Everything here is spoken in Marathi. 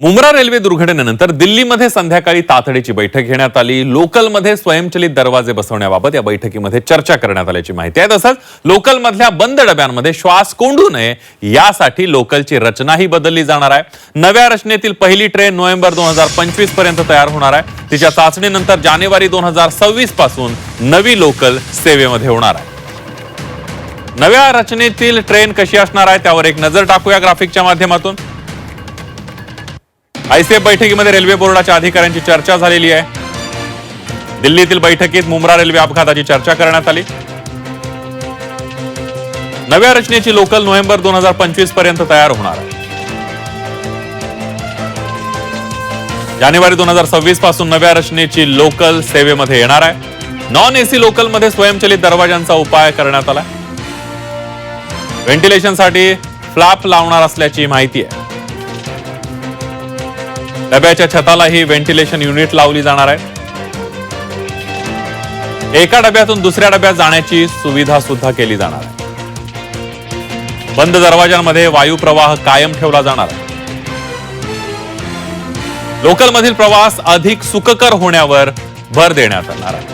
मुंब्रा रेल्वे दुर्घटनेनंतर दिल्लीमध्ये संध्याकाळी तातडीची बैठक घेण्यात आली. लोकलमध्ये स्वयंचलित दरवाजे बसवण्याबाबत या बैठकीमध्ये चर्चा करण्यात आल्याची माहिती आहे. तसंच लोकलमधल्या बंद डब्यांमध्ये श्वास कोंडू नये यासाठी लोकलची रचनाही बदलली जाणार आहे. नव्या रचनेतील पहिली ट्रेन नोव्हेंबर दोन हजार पंचवीसपर्यंत तयार होणार आहे. तिच्या चाचणीनंतर जानेवारी दोन हजार सव्वीसपासून नवी लोकल सेवेमध्ये होणार आहे. नव्या रचनेतील ट्रेन कशी असणार आहे त्यावर एक नजर टाकूया ग्राफिकच्या माध्यमातून. आयसीएफ बैठकीमध्ये रेल्वे बोर्डाच्या अधिकाऱ्यांची चर्चा झालेली आहे. दिल्लीतील बैठकीत मुंब्रा रेल्वे अपघाताची चर्चा करण्यात आली. नव्या रचनेची लोकल नोव्हेंबर दोन हजार पंचवीसपर्यंत तयार होणार आहे. जानेवारी दोन हजार सव्वीसपासून नव्या रचनेची लोकल सेवेमध्ये येणार आहे. नॉन एसी लोकलमध्ये स्वयंचलित दरवाजांचा उपाय करण्यात आला. व्हेंटिलेशनसाठी फ्लॅप लावणार असल्याची माहिती आहे. डब्याच्या छतालाही व्हेंटिलेशन युनिट लावली जाणार आहे. एका डब्यातून दुसऱ्या डब्यात जाण्याची सुविधा सुद्धा केली जाणार आहे. बंद दरवाजांमध्ये वायू प्रवाह कायम ठेवला जाणार आहे. लोकलमधील प्रवास अधिक सुखकर होण्यावर भर देण्यात येणार आहे.